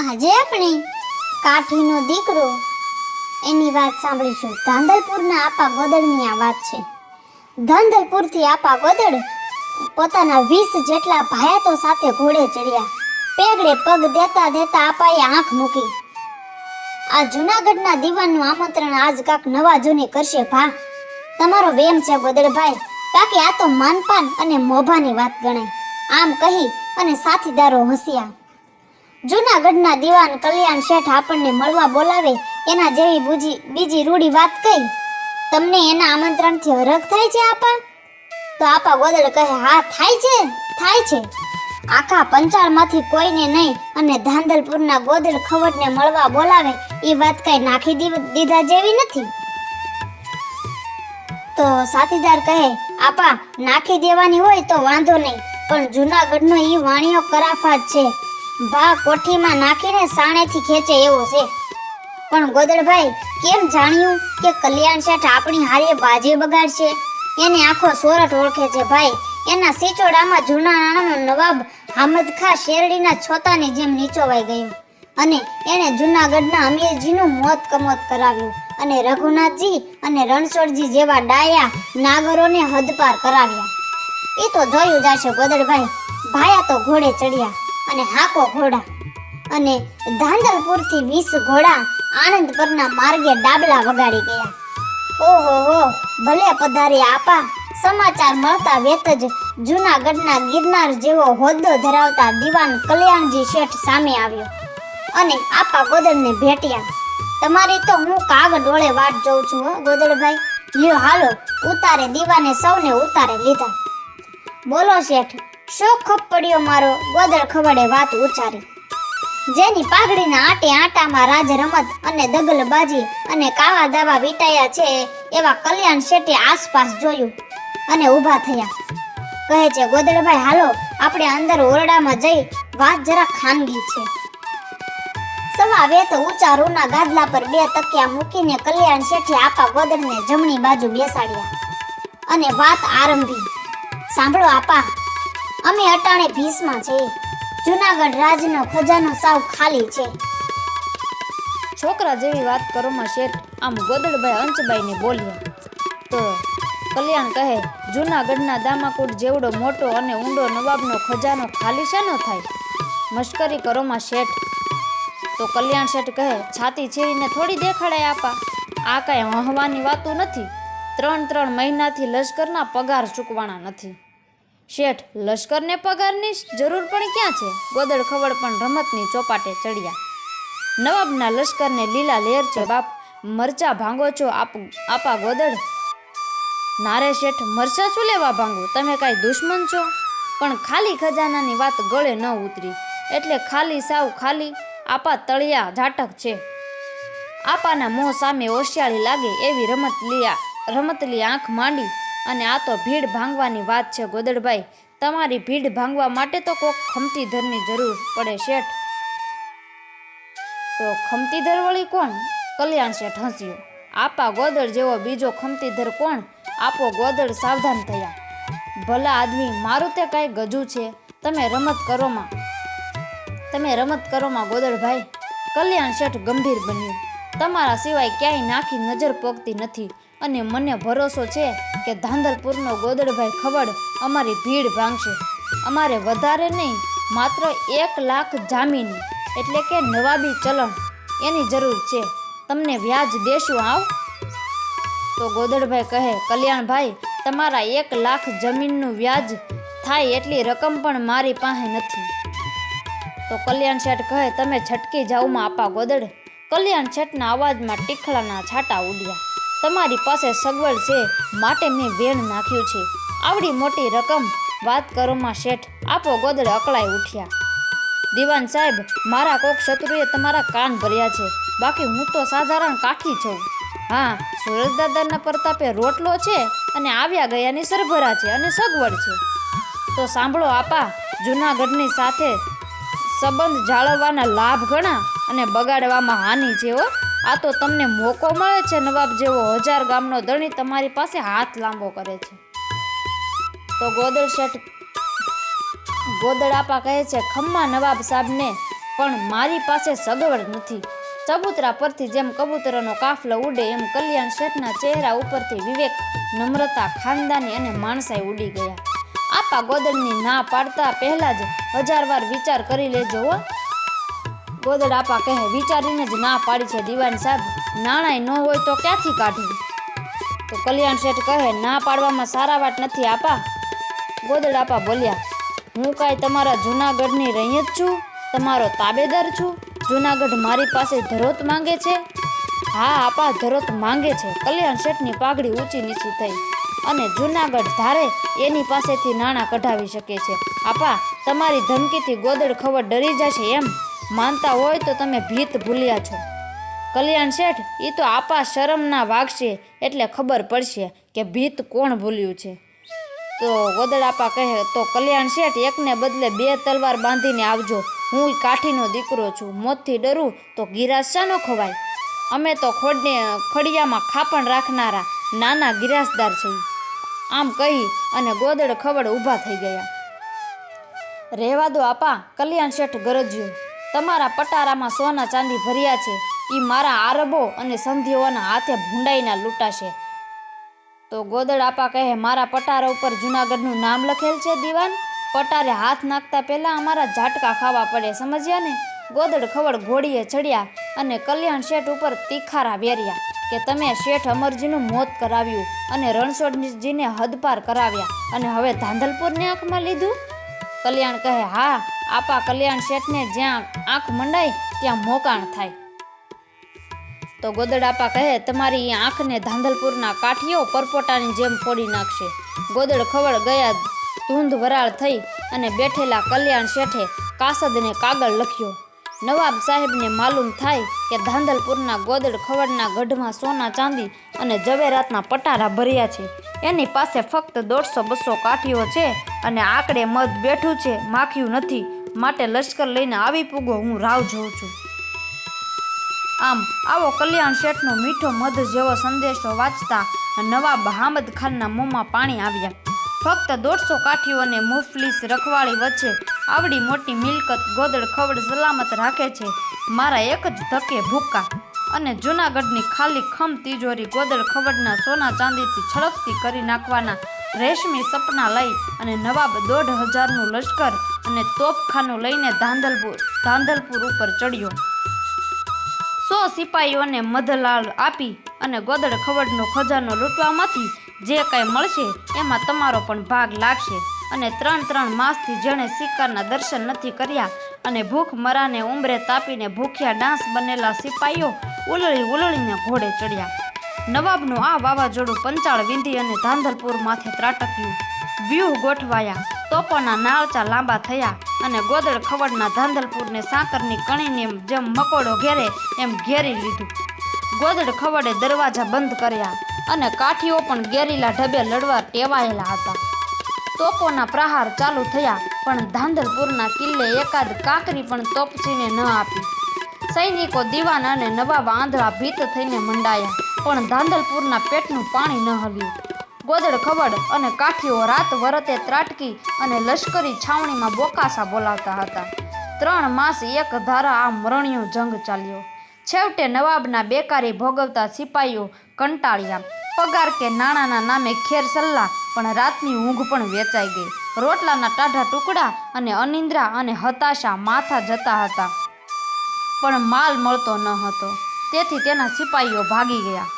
આજે આપણે કાઠીનો દીકરો, એની વાત સાંભળીશું. ધાંધલપુરના આપા ગોદડની આ વાત છે. ધાંધલપુરથી આપા ગોદડ પોતાના વીસ જેટલા ભાયાતો સાથે ઘોડે ચડ્યા. પેગડે પગ દેતા દેતા આપાએ આંખ મૂકી. આ જૂનાગઢના દીવાનનું આમંત્રણ આજ કાક નવા જૂની કરશે ભા. તમારો વેમ છે ગોદડભાઈ. બાકી આ તો માનપાન અને મોભાની વાત ગણાય. આમ કહી અને સાથીદારો હસ્યા. જૂનાગઢના દીવાન કલ્યાણ શેઠ આપણને મળવા બોલાવે, એના જેવી બુજી બીજી રૂડી વાત કહી તમને એના આમંત્રણથી હરખ થાય છે આપા? તો આપા ગોદળ કહે, હા, થાય છે થાય છે. આખા પંચાળમાંથી કોઈને નહીં અને ધાંધલપુરના ગોદળ ખવડને મળવા બોલાવે, એ વાત કઈ નાખી દીધા જેવી નથી. તો સાથીદાર કહે, આપા, નાખી દેવાની હોય તો વાંધો નહીં, પણ જૂનાગઢનો એ વાણિયો કરાફાત છે. ભા કોઠીમાં નાખીને સાણેથી ખેંચે એવો છે. પણ ગોદડભાઈ, કેમ જાણ્યું કે કલ્યાણ શેઠ આપણી હારે બાજી બગાડશે? એને આખો સોરઠ ઓળખે છે ભાઈ. એના સિચોડામાં જૂના નાણાનો નવાબ હામદ ખા શેરડીના છોતાની જેમ નીચોવાઈ ગયો. અને એણે જૂનાગઢના અમીરજીનું મોત કમોત કરાવ્યું અને રઘુનાથજી અને રણછોડજી જેવા ડાયા નાગરોને હદપાર કરાવ્યા. એ તો જોયું જશે ગોદડભાઈ. ભાયા તો ઘોડે ચડ્યા. અને હાકો ઘોડા અને ધાંધલપુરથી વીસ ઘોડા આણંદ પરના માર્ગે ડાબલા વગાડી ગયા. ઓહો હો, ભલે પધારી આપા, સમાચાર મળતા વેત જ જૂનાગઢના ગિરનાર જેવો હોદ્દો ધરાવતા દિવાન કલ્યાણજી શેઠ સામે આવ્યો અને આપા ગોદડને ભેટ્યા. તમારી તો હું કાગ ડોળે વાટ જોઉં છું હો, ગોદડભાઈ. લ્યો હાલો, ઉતારે દીવાને સૌને ઉતારે લીધા. બોલો શેઠ શો ખપ પડ્યો મારો ગોદળ ખવડે વાત ઉચ્ચારી. જેની પાઘડીના આટે આટામાં રાજ રમત અને દગલબાજી અને કાવા દાવા વીટાયા છે એવા કલ્યાણ શેઠે આસપાસ જોયું અને ઊભા થયા. કહે છે, ગોદડભાઈ, હાલો, આપણે અંદર ઓરડામાં જઈ વાત જરા ખાનગી છે. સવા વેત ઊંચા રૂના ગાદલા પર બે તકિયા મૂકીને કલ્યાણ શેઠે આપા ગોદડને જમણી બાજુ બેસાડ્યા અને વાત આરંભી. સાંભળો, આપા અમે અટાણે ભીસમાં છીએ. જુનાગઢ રાજનો ખજાનો સાવ ખાલી છે. છોકરા જેવી વાત કરોમાં શેઠ, આમ ગોદડભાઈ અંચબાઈને બોલ્યા. તો કલ્યાણ કહે, જૂનાગઢના દામાકુટ જેવડો મોટો અને ઊંડો નવાબનો ખજાનો ખાલી શેનો થાય? મશ્કરી કરોમાં શેઠ. તો કલ્યાણ શેઠ કહે, છાતી છેરીને થોડી દેખાડાય આપા. આ કાંઈ હહવાની વાતું નથી. ત્રણ ત્રણ મહિનાથી લશ્કરના પગાર ચૂકવાના નથી. શેઠ લશ્કરને પગારની જરૂર પણ ક્યાં છે? ગોદળ ખવડ પણ રમતની ચોપાટે ચડ્યા. નવાબના લશ્કરને લીલા લેર છો બાપ, મરચા ભાંગો છો આપ, આપા ગોદળ નારે શેઠ, મરચા શું લેવા ભાંગો? તમે કાંઈ દુશ્મન છો? પણ ખાલી ખજાનાની વાત ગળે ન ઉતરી. એટલે ખાલી સાવ ખાલી આપા તળિયા ઝાટક છે. આપાના મોં સામે ઓશિયાળી લાગે એવી રમત લીયા રમતલી આંખ માંડી. અને આ તો ભીડ ભાંગવાની વાત છે ગોદડભાઈ. તમારી ભીડ ભાંગવા માટે તો કોક ખમતીધરની જરૂર પડે શેઠ. તો ખમતીધર વળી કોણ? કલ્યાણ શેઠ હસ્યો. આપા ગોદડ જેવો બીજો ખમતીધર કોણ? આપો ગોદડ સાવધાન થયા. ભલા આદમી, મારું તે કાંઈ ગજુ છે. તમે રમત કરોમાં તમે રમત કરોમાં ગોદડભાઈ. કલ્યાણ શેઠ ગંભીર બન્યું. તમારા સિવાય ક્યાંય નાખી નજર પોગતી નથી. અને મને ભરોસો છે કે ધાંધલપુરનો ગોદડભાઈ ખવડ અમારી ભીડ ભાંગશે. અમારે વધારે નહીં, માત્ર એક લાખ જામીન, એટલે કે નવાબી ચલણ. એની જરૂર છે. તમને વ્યાજ દેશું આવ. તો ગોદડભાઈ કહે, કલ્યાણભાઈ, તમારા એક લાખ જમીનનું વ્યાજ થાય એટલી રકમ પણ મારી પાસે નથી. તો કલ્યાણ શેઠ કહે, તમે છટકી જાવમાં આપા ગોદડ. કલ્યાણ શેઠના અવાજમાં ટીખળાના છાંટા ઉડ્યા. તમારી પાસે સગવડ છે માટે મેં વેણ નાખ્યું છે. આવડી મોટી રકમ. વાત કરોમાં શેઠ. આપો ગોદડ અકળાઈ ઉઠ્યા. દિવાન સાહેબ, મારા કોક શત્રુએ તમારા કાન ભર્યા છે. બાકી હું તો સાધારણ કાઠી છું. હા સુરજદાદાના પ્રતાપે રોટલો છે અને આવ્યા ગયાની સરભરા છે અને સગવડ છે. તો સાંભળો આપા, જૂનાગઢની સાથે સંબંધ જાળવવાના લાભ ઘણા અને બગાડવામાં હાનિ છે હો. આ તો તમને મોકો મળે છે નવાબ જેવો હજાર ગામનો ધણી તમારી પાસે હાથ લાંબો કરે છે. તો ગોદળ શેઠ ગોદડ આપા કહે છે, ખમ્મા નવાબ સાહેબને, પણ મારી પાસે સગવડ નથી. ચબૂતરા પરથી જેમ કબૂતરોનો કાફલો ઉડે, એમ કલ્યાણ શેઠના ચહેરા ઉપરથી વિવેક, નમ્રતા, ખાનદાની અને માણસાઈ ઉડી ગયા. આપા ગોદળની ના પાડતા પહેલા જ હજાર વાર વિચાર કરી લેજો હો. ગોદડ આપા કહે વિચારીને જ ના પાડી છે દિવાન સાહેબ. નાણાંય ન હોય તો ક્યાંથી કાઢવું તો કલ્યાણ શેઠ કહે, ના પાડવામાં સારા વાત નથી આપા. ગોદડ આપા બોલ્યા, હું કાંઈ તમારા જૂનાગઢની રહી જ છું? તમારો તાબેદાર છું? જૂનાગઢ મારી પાસે ધરોત માંગે છે? હા, આપા, ધરોત માંગે છે. કલ્યાણ શેઠની પાઘડી ઊંચી નીચી થઈ અને જૂનાગઢ ધારે એની પાસેથી નાણાં કઢાવી શકે છે. આપા, તમારી ધમકીથી ગોદડ ખબર ડરી જશે એમ. માનતા હોય તો તમે ભીત ભૂલ્યા છો. કલ્યાણ શેઠ એ તો આપા શરમના વાગશે એટલે ખબર પડશે કે ભીત કોણ ભૂલ્યું છે. તો ગોદડાપા કહે, તો કલ્યાણ શેઠ, એકને બદલે બે તલવાર બાંધીને આવજો. હું કાઠીનો દીકરો છું. મોતથી ડરું તો ગિરાસ શાનો ખવાય? અમે તો ખોડને, ખડિયામાં ખાપણ રાખનારા નાના ગિરાસદાર છીએ. આમ કહી અને ગોદડ ખવડ ઊભા થઈ ગયા. રહેવા દો આપા, કલ્યાણ શેઠ ગરજ્યો. તમારા પટારામાં સોના ચાંદી ભર્યા છે. એ મારા આરબો અને સંધિઓના હાથે ભૂંડાઈના લૂંટાશે. તો ગોદડ આપા કહે, મારા પટારા ઉપર જુનાગઢનું નામ લખેલ છે, દીવાન? પટારે હાથ નાખતા પહેલાં અમારા ઝાટકા ખાવા પડે, સમજ્યા ને? ગોદડ ખવડ ઘોડીએ ચડ્યા અને કલ્યાણ શેઠ ઉપર તીખારા વેર્યા કે તમે શેઠ અમરજીનું મોત કરાવ્યું અને રણછોડજીને હદપાર કરાવ્યા અને હવે ધાંધલપુરને આંખમાં લીધું? કલ્યાણ કહે, હા. આપા કલ્યાણ શેઠને જ્યાં આંખ મંડાય, ત્યાં મોકાણ થાય. તો ગોદડાપા કહે, તમારી આંખને ધાંધલપુરના કાઠીઓ પરપોટાની જેમ ફોડી નાખશે. ગોદડ ખવડ ગયા, ધૂંધ વરાળ થઈ અને બેઠેલા કલ્યાણ શેઠે કાસદને કાગળ લખ્યો. નવાબ સાહેબને માલુમ થાય કે ધાંધલપુરના ગોદડ ખવડના ગઢમાં સોના ચાંદી અને જવેરાતના પટારા ભર્યા છે. એની પાસે ફક્ત દોઢસો બસો કાઠીઓ છે અને આકડે મધ બેઠું છે, માખ્યું નથી. માટે લશ્કર લઈને આવી પૂગો હું રાવ જોઉં છું. આમ, આવો કલ્યાણ શેઠનો મીઠો મધ જેવો સંદેશો વાંચતા નવાબ હામદ ખાનના મોંમાં પાણી આવ્યા. ફક્ત દોઢસો કાઠીઓને મુફલીસ રખવાળી વચ્ચે આવડી મોટી મિલકત, ગોદડ ખવડ સલામત રાખે છે. મારા એક જ ધકે ભૂકા અને જૂનાગઢની ખાલી ખમ તિજોરી ગોદડ ખવડના સોના ચાંદીથી છળકતી કરી નાખવાના રેશમી સપના લઈ અને નવાબ દોઢ હજારનું લશ્કર અને તોપખાનું લઈને ધાંધલપુર ધાંધલપુર ઉપર ચડ્યો. સો સિપાહીઓને મધલાલ આપી અને ગોદડ ખવડનો ખજાનો લૂંટવામાંથી જે કાંઈ મળશે એમાં તમારો પણ ભાગ લાગશે. અને ત્રણ ત્રણ માસથી જેણે શિકારના દર્શન નથી કર્યા અને ભૂખ મરાને ઉંબરે તાપીને ભૂખ્યા ડાંસ બનેલા સિપાહીઓ ઉલળી ઉલળીને ઘોડે ચડ્યા. નવાબનું આ વાવાઝોડું પંચાળ વિંધી અને ધાંધલપુર માથે ત્રાટક્યું. વ્યૂહ ગોઠવાયા, તોપોના નાળચા લાંબા થયા અને ગોદળ ખવડના ધાંધલપુરને સાકરની કણીને જેમ મકોડો ઘેરે એમ ઘેરી લીધું. ગોદળ ખવડે દરવાજા બંધ કર્યા અને કાઠીઓ પણ ગેરીલા ઢબે લડવા ટેવાયેલા હતા. તોપોના પ્રહાર ચાલુ થયા, પણ ધાંધલપુરના કિલ્લે એકાદ કાકરી પણ તોપચીને ન આપી. સૈનિકો દીવાન અને નવાબ આંધળા ભીત થઈને મંડાયા. પણ ધાંધલપુરના પેટનું પાણી ન હલ્યું. ગોદડ ખવડ અને કાઠીઓ રાત વરતે ત્રાટકી અને લશ્કરી છાવણીમાં બોકાસા બોલાવતા હતા. ત્રણ માસ એક ધારા આ મરણિયો જંગ ચાલ્યો. છેવટે નવાબના બેકારી ભોગવતા સિપાહીઓ કંટાળ્યા. પગાર કે નાણાંના નામે ખેર સલ્લા, પણ રાતની ઊંઘ પણ વેચાઈ ગઈ. રોટલાના ટાઢા ટુકડા અને અનિંદ્રા અને હતાશા માથા જતા હતા. પણ માલ મળતો ન હતો. તેથી તેના સિપાહીઓ ભાગી ગયા.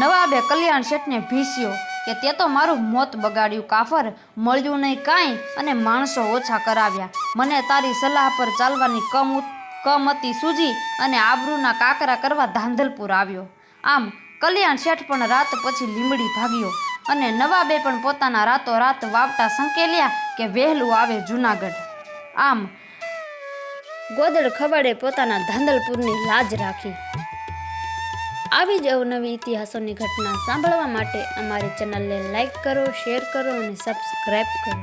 નવાબે કલ્યાણ શેઠને ભીસ્યો કે તે તો મારું મોત બગાડ્યું, કાફર મળ્યું નહીં કાંઈ અને માણસો ઓછા કરાવ્યા. મને તારી સલાહ પર ચાલવાની કમ કમ કમતી સૂજી અને આબરૂના કાકરા કરવા ધાંધલપુર આવ્યો. આમ કલ્યાણ શેઠ પણ રાત પછી લીમડી ભાગ્યો અને નવાબે પણ પોતાના રાતો રાત વાવટા સંકેલ્યા કે વહેલું આવે જૂનાગઢ. આમ ગોદડ ખવડે પોતાના ધાંધલપુરની લાજ રાખી. આવી જ અવનવી ઇતિહાસોની ઘટના સાંભળવા માટે અમારી ચેનલને લાઈક કરો, શેર કરો અને સબસ્ક્રાઈબ કરો.